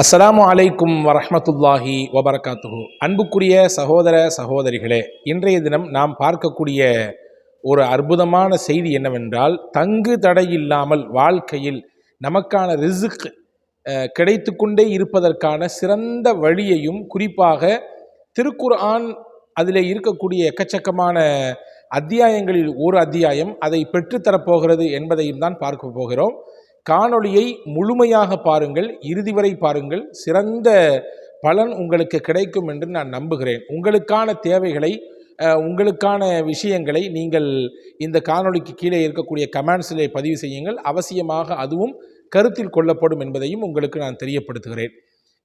அஸ்ஸலாமு அலைக்கும் வரஹமத்துல்லாஹி வபரகாத்துஹு. அன்புக்குரிய சகோதர சகோதரிகளே இன்றைய தினம் நாம் பார்க்கக்கூடிய ஒரு அற்புதமான செய்தி என்னவென்றால் தங்கு தடையில்லாமல் வாழ்க்கையில் நமக்கான ரிசுக் கிடைத்து கொண்டே இருப்பதற்கான சிறந்த வழியையும் குறிப்பாக திருக்குர்ஆன் அதில் இருக்கக்கூடிய எக்கச்சக்கமான அத்தியாயங்களில் ஒரு அத்தியாயம் அதை பெற்றுத்தரப்போகிறது என்பதையும் தான் பார்க்க போகிறோம். காணொளியை முழுமையாக பாருங்கள் இறுதி வரை பாருங்கள். சிறந்த பலன் உங்களுக்கு கிடைக்கும் என்று நான் நம்புகிறேன். உங்களுக்கான தேவைகளை உங்களுக்கான விஷயங்களை நீங்கள் இந்த காணொளிக்கு கீழே இருக்கக்கூடிய கமெண்ட்ஸிலே பதிவு செய்யுங்கள். அவசியமாக அதுவும் கருத்தில் கொள்ளப்படும் என்பதையும் உங்களுக்கு நான் தெரியப்படுத்துகிறேன்.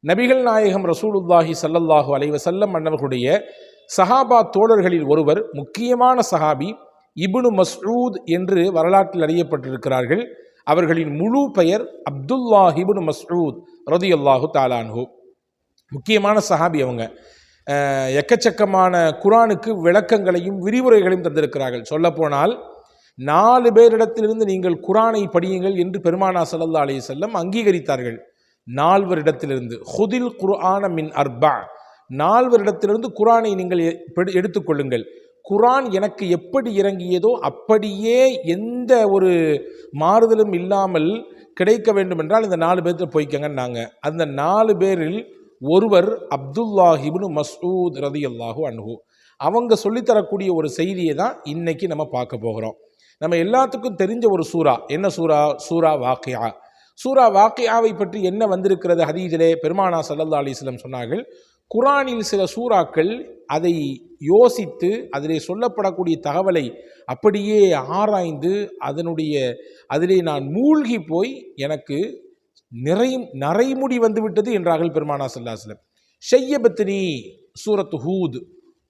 நபிகள் நாயகம் ரசூலுல்லாஹி சல்லல்லாஹு அலைவசல்லம் மன்னர்களுடைய சஹாபா தோழர்களில் ஒருவர் முக்கியமான சஹாபி இபுனு மஸ்ரூத் என்று வரலாற்றில் அறியப்பட்டிருக்கிறார்கள். அவர்களின் முழு பெயர் அப்துல்லாஹிபுன் மஸ்ரூத் ரதி அல்லாஹு தாலான்ஹூ முக்கியமான சஹாபி அவங்க. எக்கச்சக்கமான குரானுக்கு விளக்கங்களையும் விரிவுரைகளையும் தந்திருக்கிறார்கள். சொல்லப்போனால் நாலு பேரிடத்திலிருந்து நீங்கள் குரானை படியுங்கள் என்று பெருமானா சல்லா அலி செல்லம் அங்கீகரித்தார்கள். நால்வரிடத்திலிருந்து. ஹுதில் குர்ஆன மின் அர்பா. நால்வரிடத்திலிருந்து குரானை நீங்கள் எடுத்துக்கொள்ளுங்கள் குரான் எனக்கு எப்படி இறங்கியதோ அப்படியே எந்த ஒரு மாறுதலும் இல்லாமல் கிடைக்க வேண்டும் என்றால் இந்த நாலு பேர்த்துல போய்க்கங்கன்னாங்க. அந்த நாலு பேரில் ஒருவர் அப்துல்லாஹிப்னு ரதி அல்லாஹூ அன்ஹு. அவங்க சொல்லித்தரக்கூடிய ஒரு செய்தியை தான் இன்னைக்கு நம்ம பார்க்க போகிறோம். நம்ம எல்லாத்துக்கும் தெரிஞ்ச ஒரு சூரா என்ன சூரா சூரா வாக்கியா. சூரா வாக்கியாவை பற்றி என்ன வந்திருக்கிறது ஹதீதிலே பெருமானா சல்லல்லா அலிஸ்லம் சொன்னார்கள் குரானில் சில சூறாக்கள் அதை யோசித்து அதிலே சொல்லப்படக்கூடிய தகவலை அப்படியே ஆராய்ந்து அதனுடைய அதிலே நான் மூழ்கி போய் எனக்கு நிறை நரைமுடி வந்துவிட்டது என்றார்கள் பெருமானா சல்லாஸ்லம் ஷையபத்தினி சூரத் ஹூத்.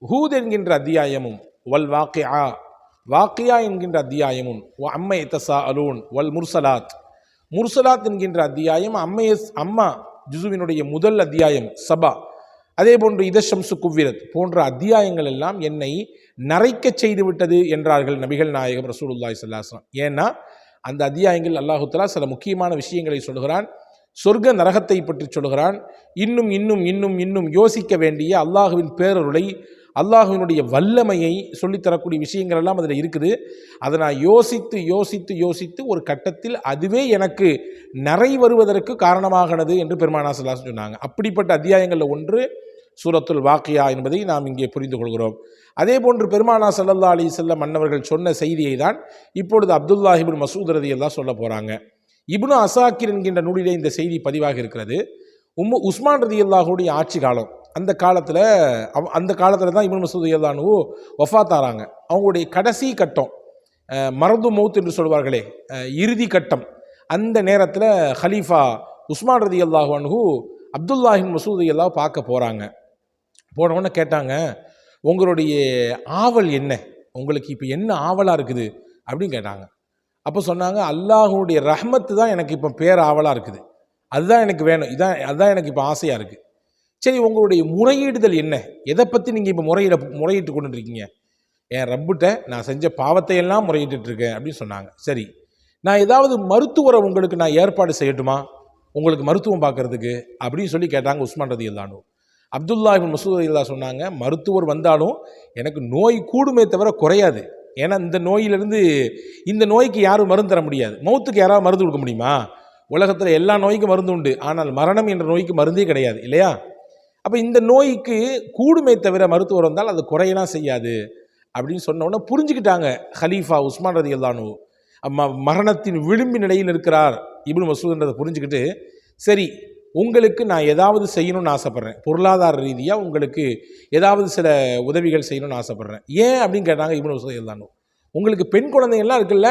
ஹூத் என்கின்ற அத்தியாயமும் வல் வாக்கியா வாக்கியா என்கின்ற அத்தியாயமும் அம்மை தசா அலூன் வல் முர்சலாத் முர்சலாத் என்கின்ற அத்தியாயம் அம்மையஸ் அம்மா ஜுசுவினுடைய முதல் அத்தியாயம் சபா. அதே போன்று இதஷம்சு குவ்விரத் போன்ற அத்தியாயங்கள் எல்லாம் என்னை நரைக்க செய்து விட்டது என்றார்கள் நபிகள் நாயகம் ரசூலுல்லாய் சல்லாஸ்லாம் ஏன்னா அந்த அத்தியாயங்கள் அல்லாஹுத்தலா சில முக்கியமான விஷயங்களை சொல்கிறான் சொர்க்க நரகத்தை பற்றி சொல்கிறான் இன்னும் இன்னும் இன்னும் இன்னும் யோசிக்க வேண்டிய அல்லாஹுவின் பேரருளை அல்லாஹுவினுடைய வல்லமையை சொல்லித்தரக்கூடிய விஷயங்கள் எல்லாம் அதில் இருக்குது. அதை நான் யோசித்து யோசித்து யோசித்து ஒரு கட்டத்தில் அதுவே எனக்கு நிறை வருவதற்கு காரணமாகனது என்று பெருமானா ஸல்லல்லாஹு சொன்னாங்க. அப்படிப்பட்ட அத்தியாயங்களில் ஒன்று சூரத்துல் வாக்கியா என்பதை நாம் இங்கே புரிந்து கொள்கிறோம். அதே போன்று பெருமானா சல்லல்லா அலி செல்லம் மன்னவர்கள் சொன்ன செய்தியை தான் இப்பொழுது அப்துல்லாஹிபின் மசூத் ரதியெல்லாம் சொல்ல போகிறாங்க இப்னு அசாக்கிர் என்கின்ற நூலிலே இந்த செய்தி பதிவாக இருக்கிறது. உம்மு உஸ்மான் ரதி அல்லாஹுடைய ஆட்சி காலம் அந்த காலத்தில் அந்த காலத்தில் தான் இப்னு மசூத் அல்லானு வஃபாத்தாராங்க அவங்களுடைய கடைசி கட்டம் மருந்து மரது மௌத் என்று சொல்வார்களே இறுதி கட்டம் அந்த நேரத்தில் ஹலீஃபா உஸ்மான் ரதி அல்லாஹு அன்ஹு அப்துல்லாஹின் மசூதியெல்லாம் பார்க்க போகிறாங்க போனவொன்னே கேட்டாங்க உங்களுடைய ஆவல் என்ன? உங்களுக்கு இப்போ என்ன ஆவலாக இருக்குது? அப்படின்னு கேட்டாங்க. அப்போ சொன்னாங்க அல்லாஹுடைய ரஹ்மத்து தான் எனக்கு இப்போ பேர் ஆவலாக இருக்குது. அதுதான் எனக்கு வேணும். இதான் அதுதான் எனக்கு இப்போ ஆசையாக இருக்குது சரி உங்களுடைய முறையீடுதல் என்ன? எதை பற்றி நீங்கள் இப்போ முறையிட முறையிட்டு கொண்டு இருக்கீங்க என் ரப்புட்ட நான் செஞ்ச பாவத்தையெல்லாம் முறையிட்டுருக்கேன் முறையிட்டு இருக்கேன் அப்படின்னு சொன்னாங்க. சரி நான் ஏதாவது மருத்துவரை உங்களுக்கு நான் ஏற்பாடு செய்யட்டுமா? உங்களுக்கு மருத்துவம் பார்க்கறதுக்கு? அப்படின்னு சொல்லி கேட்டாங்க உஸ்மான் ரதி அல்லானு அப்துல்லா இப்னு மசூத் இல்லா சொன்னாங்க மருத்துவர் வந்தாலும் எனக்கு நோய் கூடுமே தவிர குறையாது. ஏன்னா இந்த நோயிலிருந்து இந்த நோய்க்கு யாரும் மருந்து தர முடியாது. மௌத்துக்கு யாராவது மருந்து கொடுக்க முடியுமா? உலகத்தில் எல்லா நோய்க்கும் மருந்து உண்டு. ஆனால் மரணம் என்ற நோய்க்கு மருந்தே கிடையாது இல்லையா? அப்போ இந்த நோய்க்கு கூடுமே தவிர மருத்துவர் வந்தால் அது குறையலாம் செய்யாது. அப்படின்னு சொன்ன உடனே புரிஞ்சுக்கிட்டாங்க ஹலீஃபா உஸ்மான் ரதி அல்லானு மரணத்தின் விளிம்பு நிலையில் இருக்கிறார் இப்னு மசூதுன்றதை புரிஞ்சுக்கிட்டு சரி உங்களுக்கு நான் ஏதாவது செய்யணும்னு ஆசைப்பட்றேன். பொருளாதார ரீதியாக உங்களுக்கு ஏதாவது சில உதவிகள் செய்யணும்னு ஆசைப்பட்றேன். ஏன் அப்படின்னு கேட்டாங்க இவ்வளோ மசூத் அல்லானு உங்களுக்கு பெண் குழந்தைங்கள்லாம் இருக்குல்ல?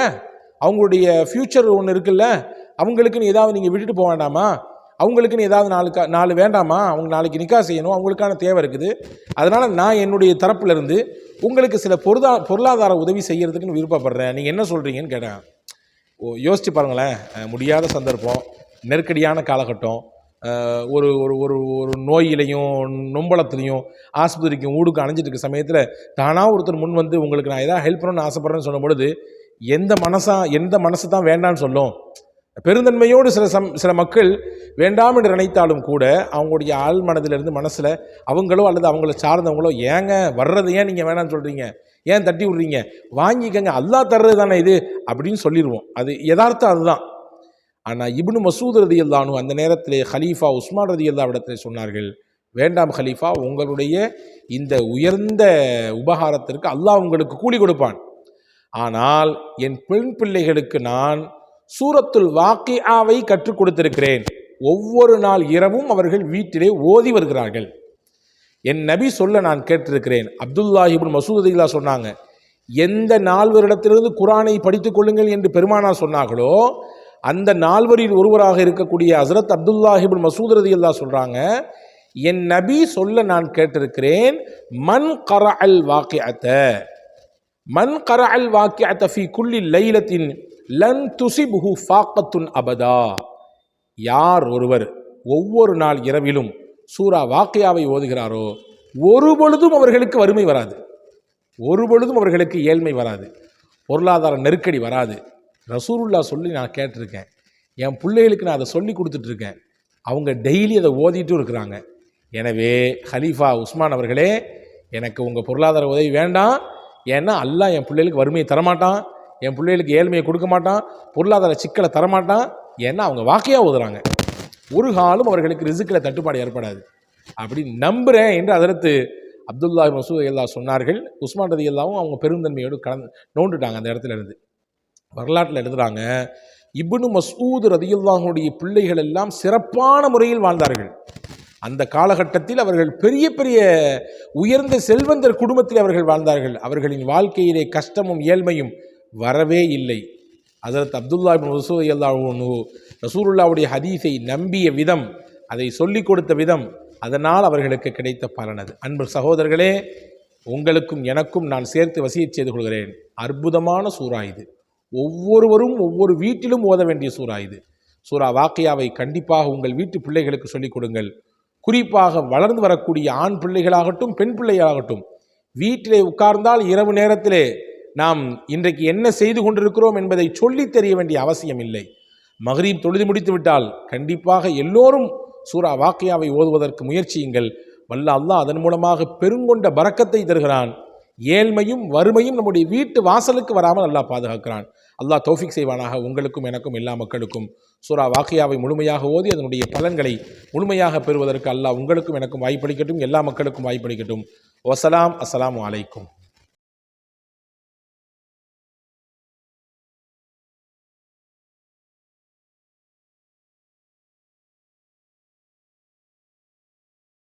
அவங்களுடைய ஃப்யூச்சர் ஒன்று இருக்குல்ல? அவங்களுக்குன்னு ஏதாவது நீங்கள் விட்டுட்டு போக வேண்டாமா? அவங்களுக்குன்னு ஏதாவது நாலு நாலு வேண்டாமா? அவங்க நாளைக்கு நிக்கா செய்யணும். அவங்களுக்கான தேவை இருக்குது. அதனால் நான் என்னுடைய தரப்புலருந்து உங்களுக்கு சில பொருளா பொருளாதார உதவி செய்கிறதுக்குன்னு விருப்பப்படுறேன். நீங்கள் என்ன சொல்கிறீங்கன்னு கேட்டேன். ஓ யோசிச்சு பாருங்களேன். முடியாத சந்தர்ப்பம். நெருக்கடியான காலகட்டம். ஒரு ஒரு ஒரு ஒரு நோயிலையும் நொம்பளத்துலையும் ஆஸ்பத்திரிக்கும் ஊடுக்கும் அணைஞ்சிட்டு இருக்க சமயத்தில் தானாக ஒருத்தர் முன் வந்து உங்களுக்கு நான் ஏதாவது ஹெல்ப் பண்ணணும்னு ஆசைப்பட்றேன்னு சொல்லும் பொழுது எந்த மனசா எந்த மனசு தான் வேண்டான்னு சொல்லும். பெருந்தன்மையோடு சில சம் சில மக்கள் வேண்டாம் என்று நினைத்தாலும் கூட அவங்களுடைய ஆள் மனதிலிருந்து மனசில் அவங்களோ அல்லது அவங்கள சார்ந்தவங்களோ ஏங்க வர்றது ஏன் நீங்கள் வேணாம்னு சொல்கிறீங்க ஏன் தட்டி விட்றீங்க? வாங்கிக்கங்க அல்லா தர்றது தானே இது? அப்படின்னு சொல்லிடுவோம் அது யதார்த்தம் அதுதான். ஆனால் இப்னு மசூத் ரதி அல்லானு அந்த நேரத்திலே ஹலீஃபா உஸ்மான் ரதி அல்லா இடத்துல சொன்னார்கள் வேண்டாம் ஹலீஃபா உங்களுடைய இந்த உயர்ந்த உபகாரத்திற்கு அல்லாஹ் உங்களுக்கு கூலி கொடுப்பான். ஆனால் என் பெண் பிள்ளைகளுக்கு நான் சூரத்துல் வாக்கியாவை கற்றுக் கொடுத்திருக்கிறேன். ஒவ்வொரு நாள் இரவும் அவர்கள் வீட்டிலே ஓதி வருகிறார்கள். என் நபி சொல்ல நான் கேட்டிருக்கிறேன் அப்துல்லாஹிபின் மசூதில்லா சொன்னாங்க எந்த நால்வரிடத்திலிருந்து குரானை படித்துக் கொள்ளுங்கள் என்று பெருமானா சொன்னார்களோ அந்த நால்வரில் ஒருவராக இருக்கக்கூடிய ஹசரத் அப்துல்லாஹிபின் மசூத் ரதியல்லா சொல்கிறாங்க என் நபி சொல்ல நான் கேட்டிருக்கிறேன் மன் கர அல் வாக்கியத்த மன் கர அல் வாக்கியத்த ஃபி குல்லி லைலத்தின் லன் துசிபுஹு ஃபாக்கத்துன் அபதா. யார் ஒருவர் ஒவ்வொரு நாள் இரவிலும் சூரா வாக்கியாவை ஓதுகிறாரோ ஒரு பொழுதும் அவர்களுக்கு வறுமை வராது. ஒரு பொழுதும் அவர்களுக்கு ஏழ்மை வராது. பொருளாதார நெருக்கடி வராது. ரசூருல்லா சொல்லி நான் கேட்டிருக்கேன். என் பிள்ளைகளுக்கு நான் அதை சொல்லி கொடுத்துட்ருக்கேன். அவங்க டெய்லி அதை ஓதிட்டும் இருக்கிறாங்க. எனவே ஹலீஃபா உஸ்மான் அவர்களே எனக்கு உங்கள் பொருளாதார உதவி வேண்டாம். ஏன்னா அல்லாஹ் என் பிள்ளைகளுக்கு வறுமையை தரமாட்டான். என் பிள்ளைகளுக்கு ஏழ்மையை கொடுக்க மாட்டான். பொருளாதார சிக்கலை தரமாட்டான். ஏன்னா அவங்க வாக்கையாக ஓதுறாங்க. ஒரு காலம் அவர்களுக்கு ரிசுக்கில் தட்டுப்பாடு ஏற்படாது. அப்படி நம்புகிறேன் என்று அதற்கு அப்துல்லா மசூத் எல்லா சொன்னார்கள். உஸ்மான் ரதி எல்லாவும் அவங்க பெருந்தன்மையோடு கலந்து நோண்டுட்டாங்க அந்த இடத்துல இருந்து. வரலாற்றில் எழுதுறாங்க இப்னு மசூத் ரதியுல்லாஹுடைய பிள்ளைகள் எல்லாம் சிறப்பான முறையில் வாழ்ந்தார்கள். அந்த காலகட்டத்தில் அவர்கள் பெரிய பெரிய உயர்ந்த செல்வந்தர் குடும்பத்தில் அவர்கள் வாழ்ந்தார்கள். அவர்களின் வாழ்க்கையிலே கஷ்டமும் ஏழ்மையும் வரவே இல்லை. அதற்கு அப்துல்லா மசூத் அல்லாஹூ ரசூலுல்லாவுடைய ஹதீஸை நம்பிய விதம் அதை சொல்லிக் கொடுத்த விதம் அதனால் அவர்களுக்கு கிடைத்த பலனது அன்பு சகோதரர்களே உங்களுக்கும் எனக்கும் நான் சேர்த்து வசிய செய்து கொள்கிறேன். அற்புதமான சூறா இது. ஒவ்வொருவரும் ஒவ்வொரு வீட்டிலும் ஓத வேண்டிய சூறா இது. சூறா வாக்கியாவை கண்டிப்பாக உங்கள் வீட்டு பிள்ளைகளுக்கு சொல்லிக் கொடுங்கள். குறிப்பாக வளர்ந்து வரக்கூடிய ஆண் பிள்ளைகளாகட்டும் பெண் பிள்ளைகளாகட்டும் வீட்டிலே உட்கார்ந்தால் இரவு நேரத்திலே நாம் இன்றைக்கு என்ன செய்து கொண்டிருக்கிறோம் என்பதை சொல்லி தெரிய வேண்டிய அவசியம் இல்லை. மகரீப் தொழுது முடித்து விட்டால் கண்டிப்பாக எல்லோரும் சூரா வாக்கியாவை ஓதுவதற்கு முயற்சியுங்கள். வல்ல அல்லாஹ் அதன் மூலமாக பெருங்கொண்ட பறக்கத்தை தருகிறான். ஏழ்மையும் வறுமையும் நம்முடைய வீட்டு வாசலுக்கு வராமல் அல்லாஹ் பாதுகாக்கிறான். அல்லாஹ் தௌஃபிக் செய்வானாக உங்களுக்கும் எனக்கும் எல்லா மக்களுக்கும். சூரா வாக்கியாவை முழுமையாக ஓதி அதனுடைய பலன்களை முழுமையாக பெறுவதற்கு அல்லாஹ் உங்களுக்கும் எனக்கும் வாய்ப்பளிக்கட்டும் எல்லா மக்களுக்கும் வாய்ப்பளிக்கட்டும். வசலாம் அஸ்லாம் அலைக்கும்.